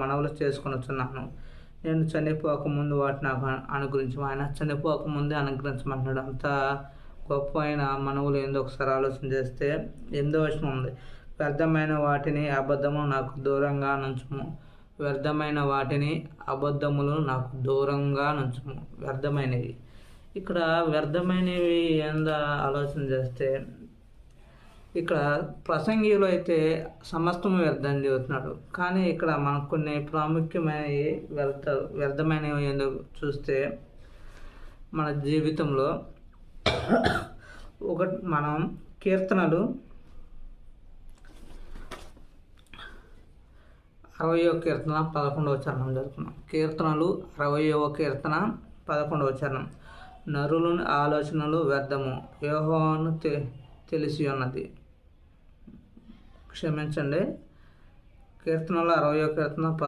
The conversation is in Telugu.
మనవులు చేసుకొనుచున్నాను నేను చనిపోక ముందు వాటిని నాకు అనుగ్రహించు ఆయన చనిపోకముందే అనుగ్రహించమంటున్నాడు. అంత గొప్ప అయిన మనవులు ఏందో ఒకసారి ఆలోచన చేస్తే ఎందో వచనం ఉంది. వ్యర్థమైన వాటిని అబద్ధము నాకు దూరంగా నుంచుము. వ్యర్థమైన వాటిని అబద్ధములు నాకు దూరంగా నుంచుము. వ్యర్థమైనవి. ఇక్కడ వ్యర్థమైనవి ఏందో ఆలోచన చేస్తే ఇక్కడ ప్రసంగిలో అయితే సమస్తం వ్యర్థం చెబుతున్నాడు. కానీ ఇక్కడ మనకు కొన్ని ప్రాముఖ్యమైనవి వ్యర్థ వ్యర్థమైనవి ఏందో చూస్తే మన జీవితంలో ఒక మనం కీర్తనలు అరవయో కీర్తన పదకొండవ చరణం జరుగుతున్నాం కీర్తనలు అరవయవ కీర్తన పదకొండవ చరణం. నరులని ఆలోచనలు వ్యర్థము. యోహోను తె తెలిసి ఉన్నది. క్షమించండి. కీర్తనలు అరవయో కీర్తన